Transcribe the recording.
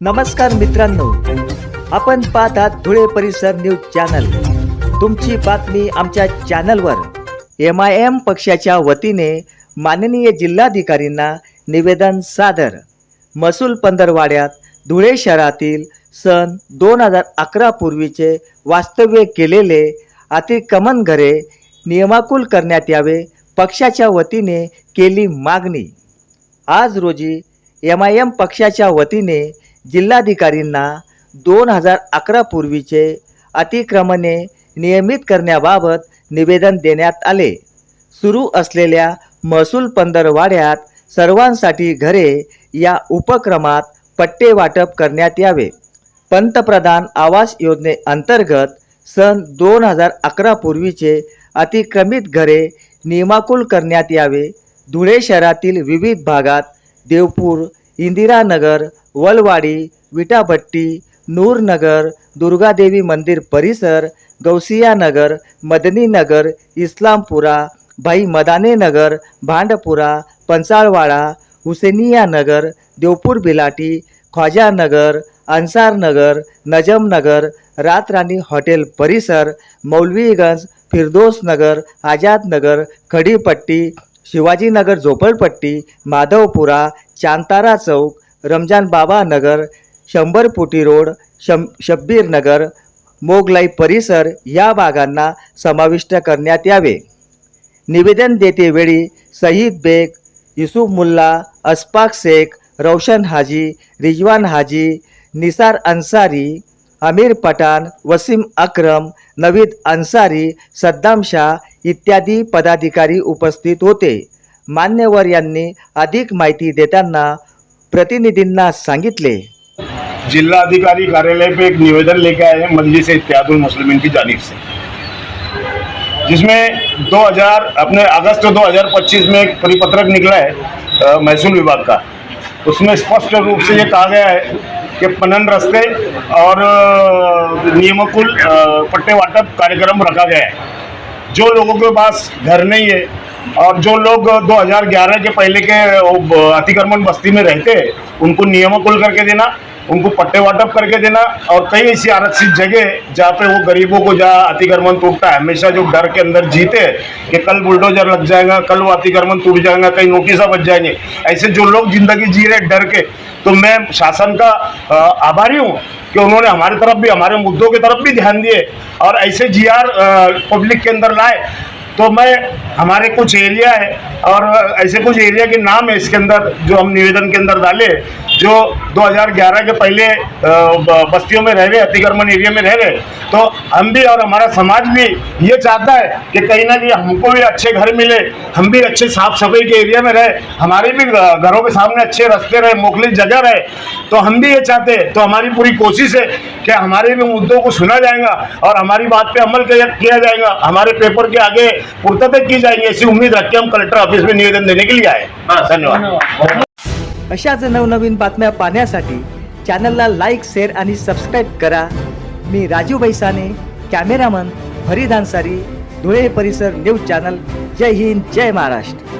नमस्कार मित्रांनो. आपण पाहतात धुळे परिसर न्यूज चॅनल. तुमची बातमी आमच्या चॅनलवर. एम आय एम पक्षाच्या वतीने माननीय जिल्हाधिकारींना निवेदन सादर. महसूल पंधरवाड्यात धुळे शहरातील सन दोन हजार अकरा पूर्वीचे वास्तव्य केलेले अतिक्रमण घरे नियमाकुल करण्यात यावे पक्षाच्या वतीने केली मागणी. आज रोजी एम आय एम पक्षाच्या वतीने जिल्हाधिकारींना दोन हजार अकरा पूर्वीचे अतिक्रमणे नियमित करण्याबाबत निवेदन देण्यात आले. सुरू असलेल्या महसूल पंधरवाड्यात सर्वांसाठी घरे या उपक्रमात पट्टे वाटप करण्यात यावे. पंतप्रधान आवास योजनेअंतर्गत सन दोन हजार अकरा पूर्वीचे अतिक्रमित घरे नियमाकुल करण्यात यावे. धुळे शहरातील विविध भागात देवपूर इंदिरानगर वलवाडी विटाभट्टी नूरनगर दुर्गादेवी मंदिर परिसर गौसिया नगर मदनी नगर इस्लामपुरा भाई मदाने नगर भांडपुरा पंचाळवाडा हुसेनिया नगर देवपूर बिलाटी ख्वाजा नगर अन्सार नगर नजम नगर रातराणी हॉटेल परिसर मौलवीगंज फिरदोस नगर आझाद नगर खडीपट्टी शिवाजीनगर झोपडपट्टी माधवपुरा चांतारा चौक रमजान बाबा नगर शंभर फुटी रोड शं शब्बीर नगर मोगलाई परिसर या भागांना समाविष्ट करण्यात यावे. निवेदन देतेवेळी सईद बेग युसुफ मुल्ला अस्पाक शेख रोशन हाजी रिजवान हाजी निसार अन्सारी अमीर पठाण वसीम अक्रम नवीद अन्सारी सद्दाम शाह इत्यादी पदाधिकारी उपस्थित होते. मान्यवर यांनी अधिक माहिती देताना प्रतिनिधींना सांगितले. जिला अधिकारी कार्यालय पे एक निवेदन लेके आए हैं मजलिस इत्यादुल मुस्लिमीन की जानिब से। जिसमें 2000 अपने अगस्त 2025 में एक परिपत्रक निकला है महसूल विभाग का। उसमें स्पष्ट रूप से ये कहा गया है कि पनन रस्ते और नियमकुल पट्टे वाटप कार्यक्रम रखा गया है। जो लोगों के पास घर नहीं है और जो लोग 2011 के पहले के अतिक्रमण बस्ती में रहते हैं उनको नियमकुल करके देना, उनको पट्टे वाटप करके देना और कई ऐसी आरक्षित जगह जहाँ पे वो गरीबों को जहाँ अतिक्रमण टूटता है, हमेशा जो डर के अंदर जीते कि कल बुलडोजर लग जाएगा, कल वो अतिक्रमण टूट जाएगा, कहीं नोटिस बच जाएँगे। ऐसे जो लोग ज़िंदगी जी रहे डर के तो मैं शासन का आभारी हूँ कि उन्होंने हमारी तरफ़ भी, हमारे मुद्दों की तरफ़ भी ध्यान दिए और ऐसे जी आर पब्लिक के अंदर लाए। तो मैं हमारे कुछ एरिया है और ऐसे कुछ एरिया के नाम है इसके अंदर जो हम निवेदन के अंदर डाले जो 2011 के पहले बस्तियों में रह रहे अतिक्रमण एरिया में रह रहे तो हम भी और हमारा समाज भी ये चाहता है कि कहीं ना कहीं हमको भी अच्छे घर मिले हम भी अच्छे साफ़ सफ़ाई के एरिया में रहे हमारे भी घरों के सामने अच्छे रास्ते रहे मोकली जगह रहे तो हम भी ये चाहते हैं। तो हमारी पूरी कोशिश है कि हमारे भी मुद्दों को सुना जाएगा और हमारी बात पे अमल किया जाएगा। हमारे पेपर के आगे पूर्तता की जाएगी ऐसी उम्मीद रख के हम कलेक्टर ऑफ़िस में निवेदन देने के लिए आए धन्यवाद। अशाच नवनवीन बातम्या पाहण्यासाठी चॅनलला लाईक शेअर आणि सबस्क्राईब करा. मी राजू बैसाने कॅमेरामन फरीद अन्सारी धुळे परिसर न्यूज चॅनल. जय हिंद जय महाराष्ट्र.